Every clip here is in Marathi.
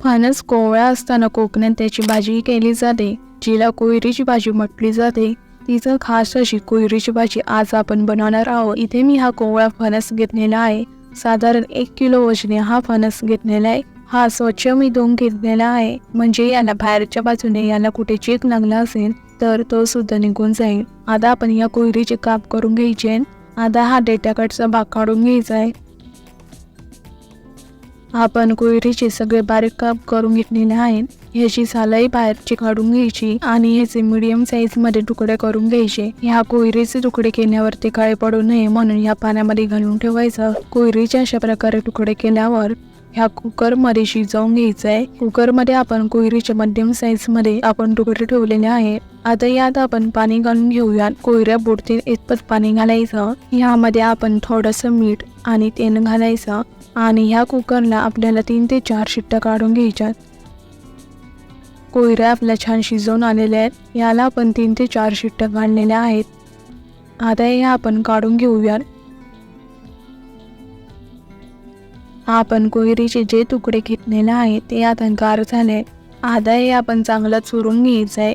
फणस कोवळा असताना कोकणात त्याची भाजी केली जाते. जिला कोयरीची भाजी म्हटली जाते. तिचं खास अशी कोयरीची भाजी आज आपण बनवणार आहोत. इथे मी हा कोवळा फणस घेतलेला आहे. साधारण एक किलो वजने हा फणस घेतलेला आहे. हा स्वच्छ मी धुवून घेतलेला आहे. म्हणजे याला बाहेरच्या बाजूने याला कुठे चेक लागला असेल तर तो सुद्धा निघून जाईल. आता आपण या कोयरीचे काप करून घ्यायचे आता हा डेटाकटचा भाग काढून घ्यायचा आहे. आपण कोयरीचे सगळे बारीक काप करून घेतलेले आहेत. ह्याची सालही बाहेरची काढून घ्यायची आणि ह्याचे मिडियम साईजमध्ये तुकडे करून घ्यायचे. ह्या कोयरीचे तुकडे केल्यावर ते काळे पडू नये म्हणून ह्या पाण्यामध्ये घालून ठेवायचं. कोयरीचे अशा प्रकारे तुकडे केल्यावर ह्या कुकरमध्ये शिजवून घ्यायचं कुकरमध्ये आपण कोयरीच्या मध्यम साईजमध्ये आपण तुकडे ठेवलेले आहे. आता यात आपण पाणी घालून घेऊयात. कोयऱ्या बुडतील इतपत पाणी घालायचं. ह्यामध्ये आपण थोडस मीठ आणि तेल घालायचं आणि ह्या कुकरला आपल्याला तीन ते चार शिट्ट्या काढून घ्यायच्यात. कोयऱ्या आपल्या छान शिजवून आलेल्या आहेत. याला आपण तीन ते चार शिट्ट्या काढलेल्या आहेत. आता हे आपण काढून घेऊयात. आपण कोयरीचे जे तुकडे घेतलेले आहे ते आता गार झाले. आता हे आपण चांगलं चुरून घ्यायचं आहे.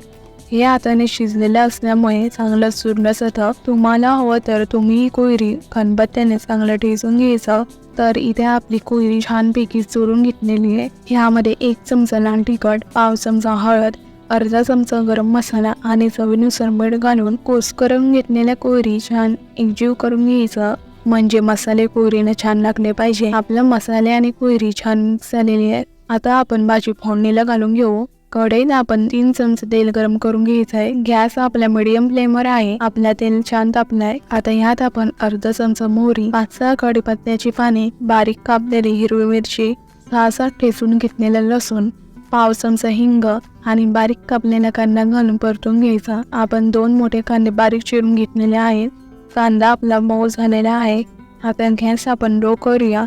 हे हाताने शिजलेलं असल्यामुळे चांगलं चुरलं जातं. तुम्हाला हवं तर तुम्ही ही कोयरी खनबत्त्याने चांगलं ठेचून घ्यायचं. तर इथे आपली कोयरी छानपैकी चुरून घेतलेली आहे. ह्यामध्ये एक चमचा लाल तिखट पाव चमचा हळद अर्धा चमचा गरम मसाला आणि चवीनुसार मीठ घालून कोस करून घेतलेल्या कोयरी छान एकजीव करून घ्यायचं. म्हणजे मसाले कोयरीनं छान लागले पाहिजे. आपलं मसाले आणि कोयरी छान मिक्स झालेली आहे. आता आपण भाजी फोडणीला घालून घेऊ. कढईत आपण तीन चमचे तेल गरम करून घ्यायचं आहे गॅस आपल्या मिडियम फ्लेमवर आहे. आपला तेल छान तापलाय. आता ह्यात आपण अर्धा चमचा मोहरी पाच सहा कढीपत्त्याची पाने बारीक कापलेली हिरवी मिरची सहा सात ठेचून घेतलेलं लसूण पाव चमचा हिंग आणि बारीक कापलेला कांदा घालून परतून घ्यायचा. आपण दोन मोठे कांदे बारीक चिरून घेतलेले आहेत. कांदा आपला मऊ झालेला आहे. आता गॅस आपण लो करूया.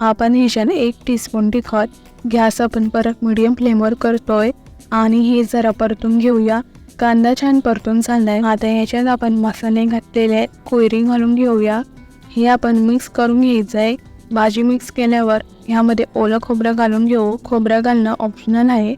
आपण ह्याच्याने एक टीस्पून तिखट गॅस आपण परत मिडियम फ्लेमवर करतोय. आणि हे जरा परतून घेऊया. कांदा छान परतून झालाय. आता ह्याच्यात आपण मसाले घातलेले आहेत. कोयरी घालून घेऊया. हे आपण मिक्स करून घ्यायचं आहे भाजी मिक्स केल्यावर ह्यामध्ये ओलं खोबरं घालून घेऊ. खोबरं घालणं ऑप्शनल आहे.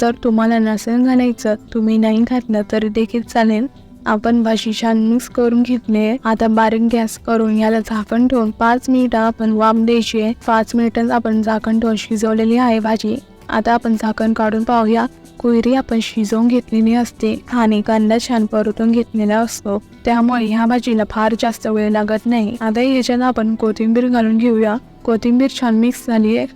जर तुम्हाला नसेल घालायचं तुम्ही नाही घातलं तरी देखील चालेल. आपण भाजी छान मिक्स करून घेतले आता बारीक गॅस करून याला झाकण ठेवून पाच मिनिटं आपण वाफ द्यायची आहे. पाच मिनिटात आपण झाकण ठेवून शिजवलेली आहे भाजी. आता आपण झाकण काढून पाहूया. कोयरी आपण शिजवून घेतलेली असते. आणि कांदा छान परतून घेतलेला असतो. त्यामुळे ह्या भाजीला फार जास्त वेळ लागत नाही. आता ह्याच्यात आपण कोथिंबीर घालून घेऊया. कोथिंबीर छान मिक्स झाली आहे.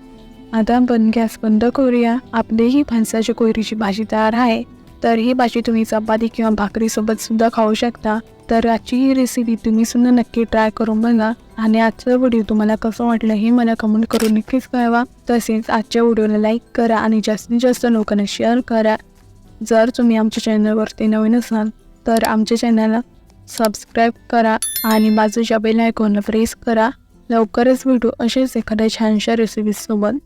आता आपण गॅस बंद करूया. आपली ही फणसाची कोयरीची भाजी तयार आहे. तर ही भाजी तुम्ही चपाती किंवा भाकरीसोबत सुद्धा खाऊ शकता. तर आजची ही रेसिपी तुम्ही सुद्धा नक्की ट्राय करून बघा. आणि आजचा व्हिडिओ तुम्हाला कसं वाटलं हे मला कमेंट करून नक्कीच कळवा. तसेच आजच्या व्हिडिओला लाईक करा आणि जास्तीत जास्त लोकांना शेअर करा. जर तुम्ही आमच्या चॅनलवरती नवीन असाल तर आमच्या चॅनलला सबस्क्राईब करा आणि बाजूच्या बेल आयकॉनला प्रेस करा. लवकरच भेटू असेच एखाद्या छानशा रेसिपीसोबत